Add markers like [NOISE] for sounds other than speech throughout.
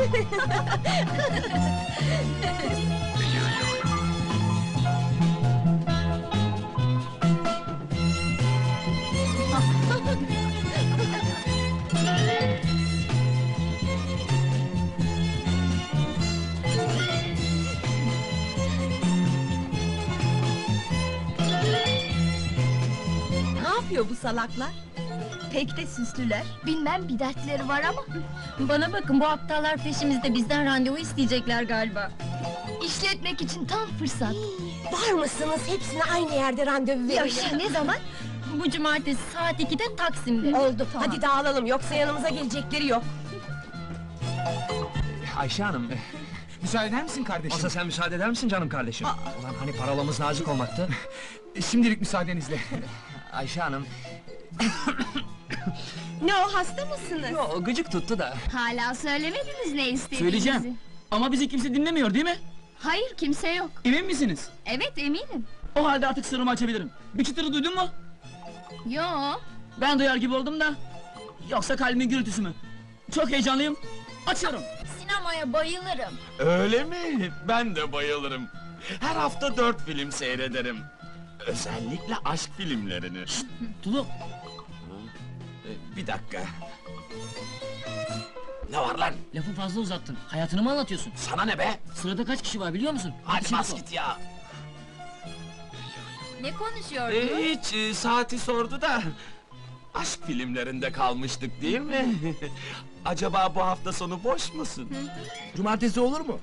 Ne yapıyor bu salaklar? Pek de süslüler. Bilmem bir dertleri var ama. Bana bakın bu aptallar peşimizde bizden randevu isteyecekler galiba. İşletmek için tam fırsat. Var mısınız hepsine aynı yerde randevu verin. Yaşa ne zaman? Bu cumartesi saat 2'de Taksim'de. Oldu. Hadi dağılalım yoksa yanımıza gelecekleri yok. Ayşe Hanım, Müsaade eder misin kardeşim? masa sen müsaade eder misin canım kardeşim? Ulan hani paralamız nazik olmaktı. [LAUGHS] Şimdilik müsaadenizle. Ayşe Hanım, [LAUGHS] Ne o hasta mısınız? o gıcık tuttu da. Hala söylemediniz ne istediğinizi. Söyleyeceğim. Ama bizi kimse dinlemiyor değil mi? Hayır kimse yok. Emin misiniz? Evet eminim. O halde artık sırrımı açabilirim. Bir çıtırı duydun mu? Yo. Ben duyar gibi oldum da. Yoksa kalbimin gürültüsü mü? Çok heyecanlıyım. Açıyorum. Sinemaya bayılırım. Öyle mi? Ben de bayılırım. Her hafta dört film seyrederim. Özellikle aşk filmlerini. Tulu. Ee, Bir dakika. Ne var lan? Lafı fazla uzattın. Hayatını mı anlatıyorsun? Sana ne be? Sırada kaç kişi var biliyor musun? Hadi bas git ya. Ne konuşuyordun? Ee, hiç e, saati sordu da. Aşk filmlerinde kalmıştık değil mi? [LAUGHS] Acaba bu hafta sonu boş musun? Cumartesi olur mu?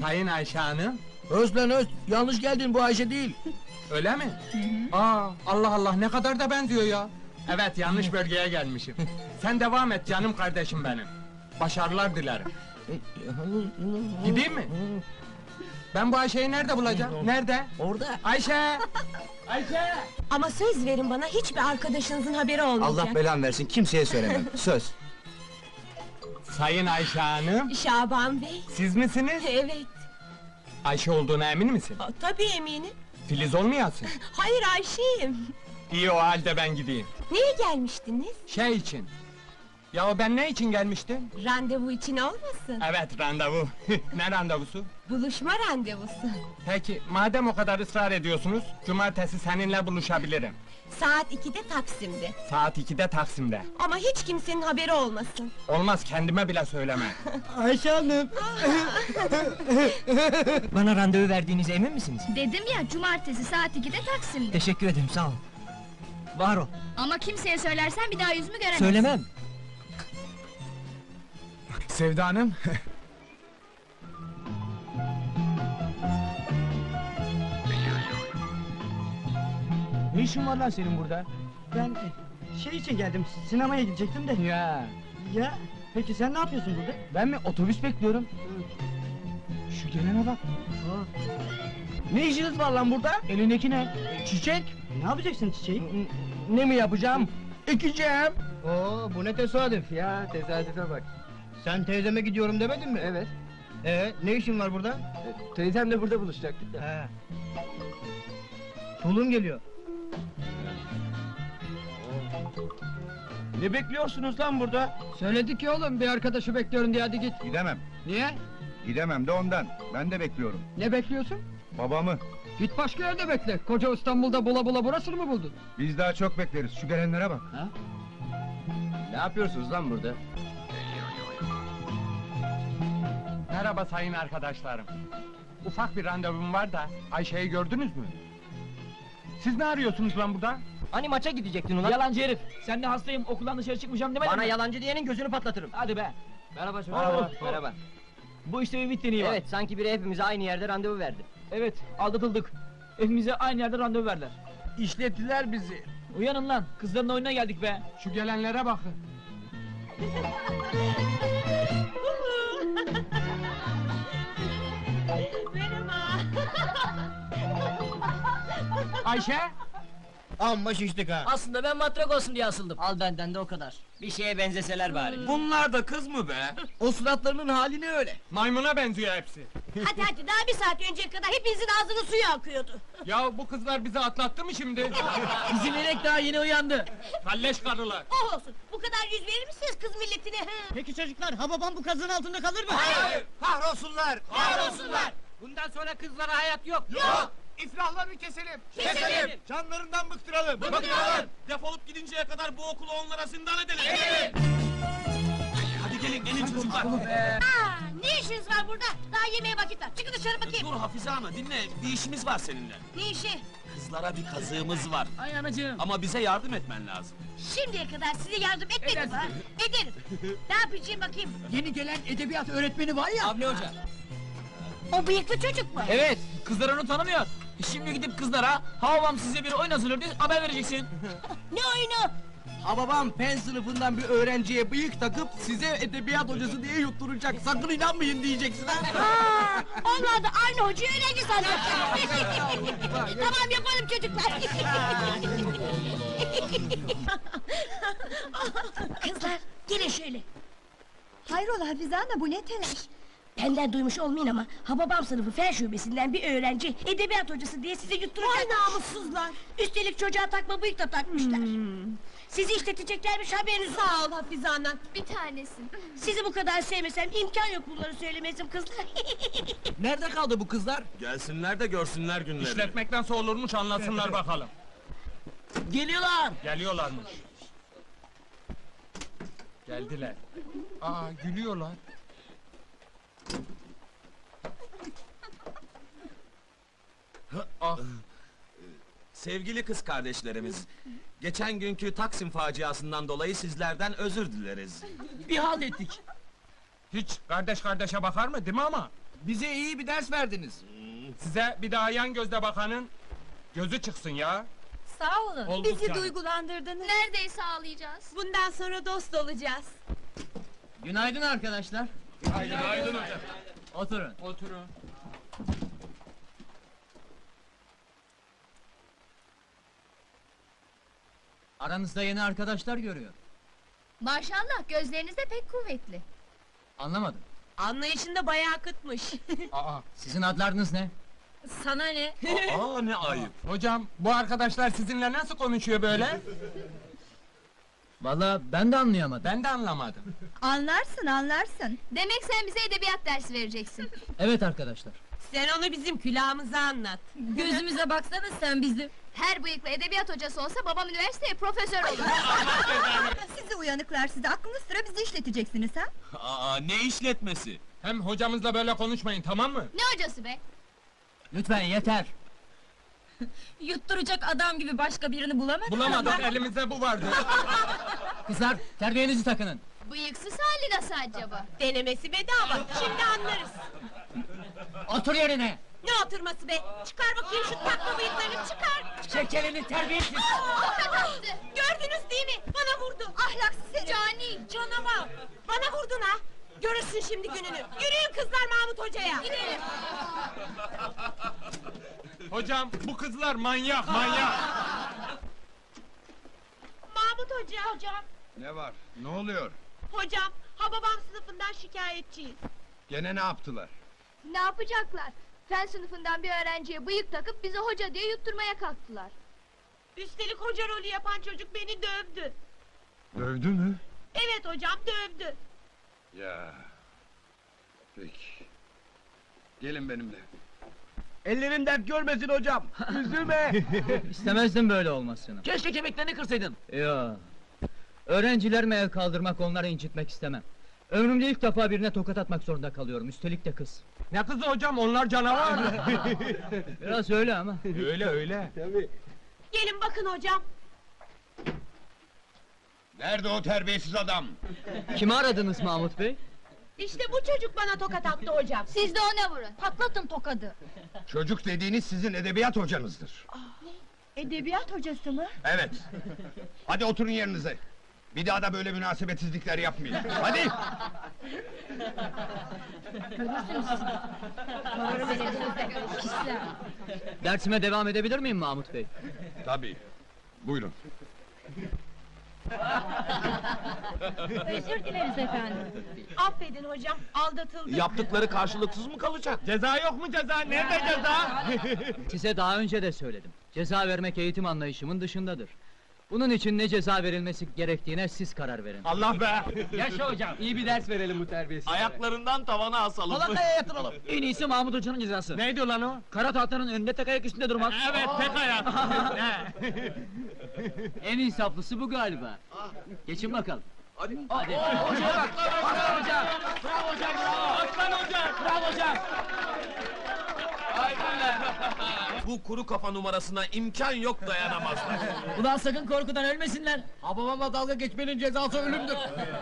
Sayın Ayşe Hanım. Öz lan öz, yanlış geldin bu Ayşe değil. Öyle mi? Aa, Allah Allah ne kadar da benziyor ya. Evet yanlış bölgeye gelmişim. Sen devam et canım kardeşim benim. Başarılar dilerim. Gideyim mi? Ben bu Ayşe'yi nerede bulacağım? Nerede? Orada. Ayşe! Ayşe! Ama söz verin bana hiçbir arkadaşınızın haberi olmayacak. Allah belan versin, kimseye söylemem. Söz. Sayın Ayşe Hanım, Şaban Bey. siz misiniz? Evet. Ayşe olduğuna emin misin? Aa, Tabii eminim. Filiz olmayasın. Hayır Ayşe'yim. İyi o halde ben gideyim. Niye gelmiştiniz? Şey için. Ya ben ne için gelmiştim? Randevu için olmasın? Evet randevu. [LAUGHS] ne randevusu? Buluşma randevusu. Peki madem o kadar ısrar ediyorsunuz, cumartesi seninle buluşabilirim. Saat 2'de Taksim'de. Saat 2'de Taksim'de. Ama hiç kimsenin haberi olmasın. Olmaz kendime bile söyleme. [LAUGHS] Ayşe Hanım. Bana randevu verdiğinize emin misiniz? Dedim ya cumartesi saat 2'de Taksim'de. Teşekkür ederim, sağ ol. Var ol. Ama kimseye söylersen bir daha yüzümü göremezsin. Söylemem. Sevda Hanım. Ne işin var lan senin burada? Ben şey için geldim, sinemaya gidecektim de. ya Ya, peki sen ne yapıyorsun burada? ben mi otobüs bekliyorum? Şu gelene bak. Ne işiniz var lan burada? Elindeki ne? Çiçek. Ne yapacaksın çiçeği? Ne mi yapacağım? Ekeceğim. Oo bu ne tesadüf ya tesadüfe bak. Sen teyzeme gidiyorum demedin mi? Evet. Ee, ne işin var burada? Teyzemle burada buluşacaktık da. He. Tulum geliyor. Ne bekliyorsunuz lan burada? Söyledik ya oğlum bir arkadaşı bekliyorum diye hadi git. Gidemem. Niye? Gidemem de ondan. Ben de bekliyorum. Ne bekliyorsun? Babamı. Git başka yerde bekle. Koca İstanbul'da bula bula burasını mı buldun? Biz daha çok bekleriz. Şu gelenlere bak. Ne yapıyorsunuz lan burada? Merhaba sayın arkadaşlarım. Ufak bir randevum var da Ayşe'yi gördünüz mü? Siz ne arıyorsunuz lan burada? Hani maça gidecektin ulan? Yalancı herif. Sen de hastayım okuldan dışarı çıkmayacağım demedin Bana mi? yalancı diyenin gözünü patlatırım. Hadi be. Merhaba Merhaba. Merhaba. Bu işte bir bittiğini var. Evet sanki biri hepimize aynı yerde randevu verdi. Evet aldatıldık. Hepimize aynı yerde randevu verdiler. İşlettiler bizi. Uyanın lan. Kızların oyununa geldik be. Şu gelenlere bakın. [LAUGHS] Ayşe! Amma şiştik ha. Aslında ben matrak olsun diye asıldım. Al benden de o kadar. Bir şeye benzeseler bari. Bunlar da kız mı be? O suratlarının hali ne öyle? Maymuna benziyor hepsi. Hadi hadi daha bir saat önceye kadar hepinizin ağzının suyu akıyordu. Ya bu kızlar bizi atlattı mı şimdi? [LAUGHS] Bizim inek daha yeni uyandı. Kalleş karılar. Oh olsun bu kadar yüz verir misiniz kız milletine? Peki çocuklar ha babam bu kazın altında kalır mı? Kahrolsunlar! Kahrolsunlar! Bundan sonra kızlara hayat yok. Yok! İflahlarını keselim. Keselim. Canlarından bıktıralım. Bıktıralım. Defolup gidinceye kadar bu okulu onlara zindan edelim. Hadi gelin gelin çocuklar. Aa, ne işiniz var burada? Daha yemeğe vakit var. Çıkın dışarı bakayım. Dur Hafize Ana dinle bir işimiz var seninle. Ne işi? Kızlara bir kazığımız var. Ay anacığım. Ama bize yardım etmen lazım. Şimdiye kadar size yardım etmedim mi? Ederim. ne yapacağım bakayım? Yeni gelen edebiyat öğretmeni var ya. Avni Hoca. O bıyıklı çocuk mu? Evet, kızlar onu tanımıyor. Şimdi gidip kızlara, Havam size bir oyun hazırlıyor diye haber vereceksin. [LAUGHS] Ne oyunu? Ha babam pen sınıfından bir öğrenciye bıyık takıp size edebiyat hocası diye yutturacak. Sakın inanmayın diyeceksin ha. Aa, onlar da aynı hocayı öğrenci sanacak. [LAUGHS] tamam yapalım çocuklar. [LAUGHS] Kızlar gelin şöyle. Hayrola Hafize Ana bu ne telaş? Benden duymuş olmayın ama Hababam sınıfı fen şubesinden bir öğrenci edebiyat hocası diye size yutturacak. Ay namussuzlar. Üstelik çocuğa takma bıyık da takmışlar. Sizi işleteceklermiş haberiniz. Sağ ol Hafize Ana. Bir tanesin. Sizi bu kadar sevmesem imkan yok bunları söylemesim kızlar. [LAUGHS] Nerede kaldı bu kızlar? Gelsinler de görsünler günleri. İşletmek nasıl olurmuş anlasınlar bakalım. Geliyorlar. Geliyorlarmış. Geldiler. Aa gülüyorlar. Ah Sevgili kız kardeşlerimiz, geçen günkü Taksim faciasından dolayı sizlerden özür dileriz. Bir halt ettik. hiç kardeş kardeşe bakar mı değil mi ama? Bize iyi bir ders verdiniz. Size bir daha yan gözle bakanın gözü çıksın ya. Sağ olun. Olduk Bizi canım. duygulandırdınız. Neredeyse ağlayacağız. Bundan sonra dost olacağız. Günaydın arkadaşlar. Günaydın hocam. Oturun. Oturun. Aranızda yeni arkadaşlar görüyor. Maşallah gözleriniz de pek kuvvetli. Anlamadım. Anlayışında bayağı kıtmış. [LAUGHS] Aa, Sizin adlarınız ne? Sana ne? Aa ne ayıp. hocam bu arkadaşlar sizinle nasıl konuşuyor böyle? [LAUGHS] Vallahi ben de anlayamadım. Ben de anlamadım. [LAUGHS] Anlarsın anlarsın. Demek sen bize edebiyat dersi vereceksin. Evet arkadaşlar. Sen onu bizim külahımıza anlat. Gözümüze baksana sen bizim. Her bıyıklı edebiyat hocası olsa babam üniversiteye profesör olur. [LAUGHS] Sizi uyanıklar size aklınız sıra bizi işleteceksiniz ha? Aa ne işletmesi? Hem hocamızla böyle konuşmayın tamam mı? ne hocası be? Lütfen yeter. [LAUGHS] Yutturacak adam gibi başka birini bulamadım. Bulamadık elimizde bu vardı. [LAUGHS] Kızlar terbiyenizi takının. Bıyıksız hali nasıl acaba? Denemesi bedava. Şimdi anlarız. Otur yerine. Ne oturması be? Çıkar bakayım şu takma bıyıklarını çıkar. Çek elini terbiyesiz. Gördünüz değil mi? Bana vurdu. Ahlaksız herif. Cani. Canavar. Bana vurdun ha. Görürsün şimdi gününü. Yürüyün kızlar Mahmut Hoca'ya. Gidelim. Hocam bu kızlar manyak manyak. Mahmut Hoca. Hocam. Ne var? Ne oluyor? Hocam. Hababam sınıfından şikayetçiyiz. Gene ne yaptılar? Ne yapacaklar? Fen sınıfından bir öğrenciye bıyık takıp bize hoca diye yutturmaya kalktılar. Üstelik hoca rolü yapan çocuk beni dövdü. Dövdü mü? Evet hocam dövdü. Ya. Peki. Gelin benimle. Ellerin dert görmesin hocam. [LAUGHS] Üzülme. [LAUGHS] İstemezdim böyle olmasını. Keşke kemiklerini kırsaydın. Yo. Öğrencilerime el kaldırmak, onları incitmek istemem. Ömrümde ilk defa birine tokat atmak zorunda kalıyorum. Üstelik de kız. Ne kızı hocam onlar canavar. [LAUGHS] Biraz öyle ama. öyle öyle. Gelin bakın hocam. Nerede o terbiyesiz adam? Kimi aradınız Mahmut Bey? İşte bu çocuk bana tokat attı hocam. Siz de ona vurun. Patlatın tokadı. Çocuk dediğiniz sizin edebiyat hocanızdır. Edebiyat hocası mı? Evet. Hadi oturun yerinize. Bir daha da böyle münasebetsizlikler yapmayın. Hadi. Dersime devam edebilir miyim Mahmut Bey? Tabii. Buyurun. [LAUGHS] Özür dileriz efendim. Affedin hocam aldatıldık. Yaptıkları karşılıksız mı kalacak? Ceza yok mu ceza? Nerede ceza? Size daha önce de söyledim. Ceza vermek eğitim anlayışımın dışındadır. Bunun için ne ceza verilmesi gerektiğine siz karar verin. Allah be! Yaşa hocam. İyi bir ders verelim bu terbiyesiz. Ayaklarından tavana asalım. Falakaya yatıralım. En iyisi Mahmut Hoca'nın cezası. Neydi ulan o? Kara tahtanın önünde tek ayak üstünde durmak. Evet, tek ayak. [LAUGHS] En insaflısı bu galiba. Geçin bakalım. Hadi. Hadi. Bu kuru kafa numarasına imkan yok dayanamazlar. [LAUGHS] Ulan sakın korkudan ölmesinler. Babamla dalga geçmenin cezası ölümdür.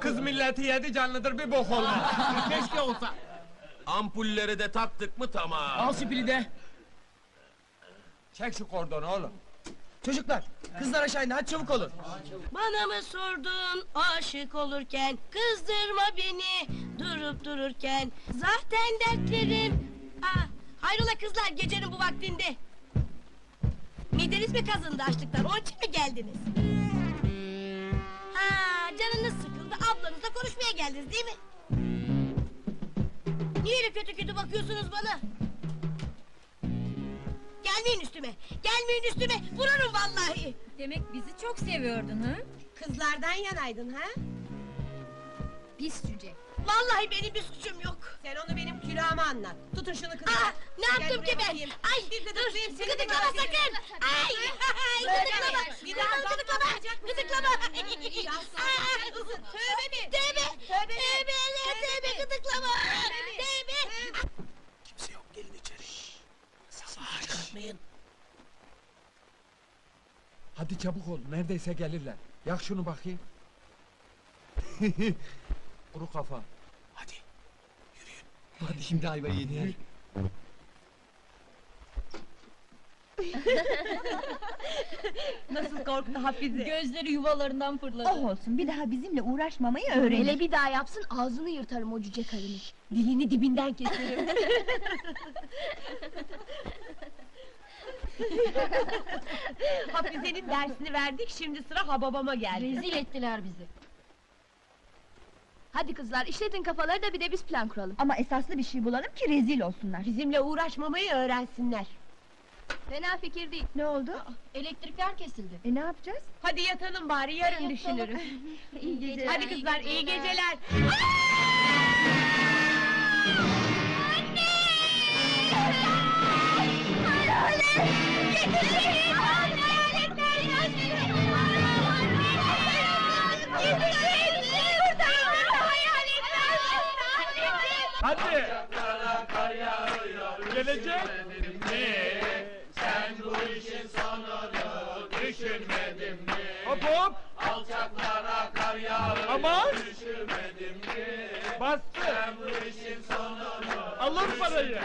Kız milleti yedi canlıdır bir bok olmaz. [LAUGHS] Keşke olsa. Ampulleri de taktık mı tamam. Al şipili de. Çek şu kordonu oğlum. Çocuklar, kızlar aşağı inin hadi çabuk olun. Bana mı sordun aşık olurken Kızdırma beni durup dururken Zaten dertlerim Aa, Hayrola kızlar gecenin bu vaktinde Mideniz mi kazındı açlıktan onun için mi geldiniz? Ha, canınız sıkıldı ablanızla konuşmaya geldiniz değil mi? Niye öyle kötü kötü bakıyorsunuz bana? Gelmeyin üstüme, gelmeyin üstüme, vururum vallahi! Demek bizi çok seviyordun ha? Kızlardan yanaydın ha? Pis cüce. Vallahi benim bir suçum yok. Sen onu benim külahıma anlat. Tutun şunu kızlar. Aa, ne Gel yaptım ki ben? bakayım. Ay, Bir dur, gıdıklama sakın. Ay, gıdıklama. Gıdıklama, gıdıklama. Kızım, tövbe mi? Tövbe, Tövbe tövbe, gıdıklama. Tövbe. Kimse yok gelin içeri. Hadi çabuk ol, neredeyse gelirler. Yak şunu bakayım. [LAUGHS] Kuru kafa. Hadi. Şimdi ayva yedir. Nasıl korktu Hafize? Gözleri yuvalarından fırladı. Oh olsun bir daha bizimle uğraşmamayı öğrenir. Hele bir daha yapsın ağzını yırtarım o cüce karının. Dilini dibinden keserim. [LAUGHS] Hafize'nin dersini verdik, şimdi sıra Hababama geldi. Rezil ettiler bizi. Hadi kızlar işletin kafaları da bir de biz plan kuralım. Ama esaslı bir şey bulalım ki rezil olsunlar. Bizimle uğraşmamayı öğrensinler. Fena fikir değil. Ne oldu? Elektrikler kesildi. E ne yapacağız? Hadi yatalım bari, yarın düşünürüz. [LAUGHS] İyi geceler. Hadi kızlar, iyi geceler. Hadi! Gelecek! mi? Sen bu işin sonunu düşünmedin mi? Hop hop! Alçaklara kar yağıyor Aman! Düşünmedim mi? Bastı! Sen bu işin sonunu Alın parayı!